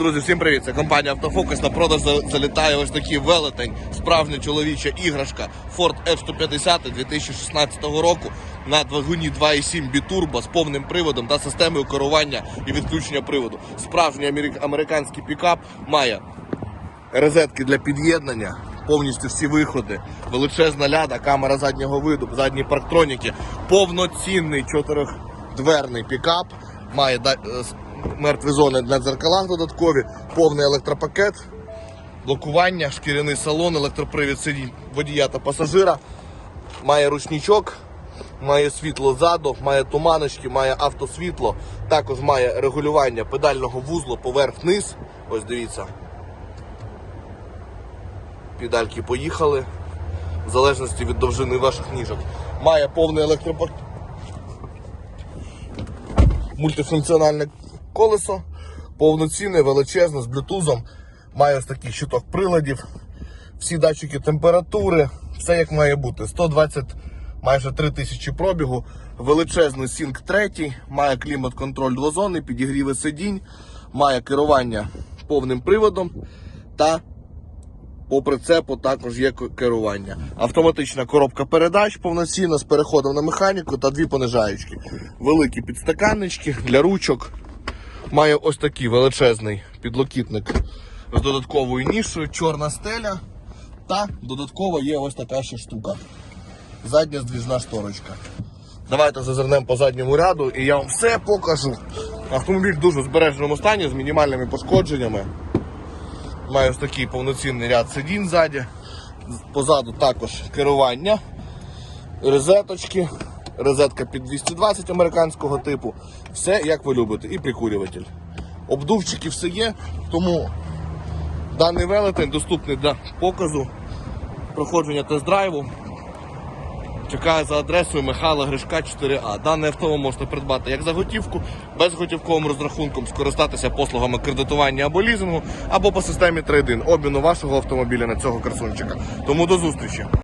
Друзі, всім привіт! Це компанія Автофокус. На продаж залітає ось такий велетень, справжня чоловіча іграшка Ford F-150 2016 року на двигуні 2.7 бітурбо з повним приводом та системою керування і відключення приводу. Справжній американський пікап має розетки для під'єднання, повністю всі виходи, величезна ляда, камера заднього виду, задні парктроніки, повноцінний чотирьохдверний пікап, має е, мертві зони на дзеркалах додаткові, повний електропакет, блокування, шкіряний салон, електропривід сидінь водія та пасажира, має ручничок. Має світло ззаду, має туманочки, має автосвітло, також має регулювання педального вузлу поверх-низ. Ось дивіться, Педальки поїхали. В залежності від довжини ваших ніжок. Має повний електропорт. Мультифункціональне колесо, повноцінне, величезне, з блютузом. Має ось такий щиток приладів. Всі датчики температури, все як має бути. 120 майже 3 тисячі пробігу, величезний Sync 3, має клімат-контроль двозонний, підігріви сидінь, має керування повним приводом та по прицепу також є керування. Автоматична коробка передач повноцінна з переходом на механіку та дві понижаючки. Великі підстаканнички для ручок. Має ось такий величезний підлокітник з додатковою нішою, чорна стеля. Та додатково є ось така ще штука. Задня здвіжна шторочка. Давайте зазирнемо по задньому ряду і я вам все покажу. Автомобіль в дуже збереженому стані з мінімальними пошкодженнями. Має ось такий повноцінний ряд сидінь ззаді. Позаду також керування, розеточки, розетка під 220 американського типу. Все як ви любите. І прикурюватель. Обдувчики все є, тому даний велетень доступний для показу, проходження тест-драйву. Чекає за адресою Михайла Гришка 4А. Дане авто ви можете придбати як за готівку, безготівковим розрахунком, скористатися послугами кредитування або лізингу, або по системі трейдин обміну вашого автомобіля на цього красунчика. Тому до зустрічі.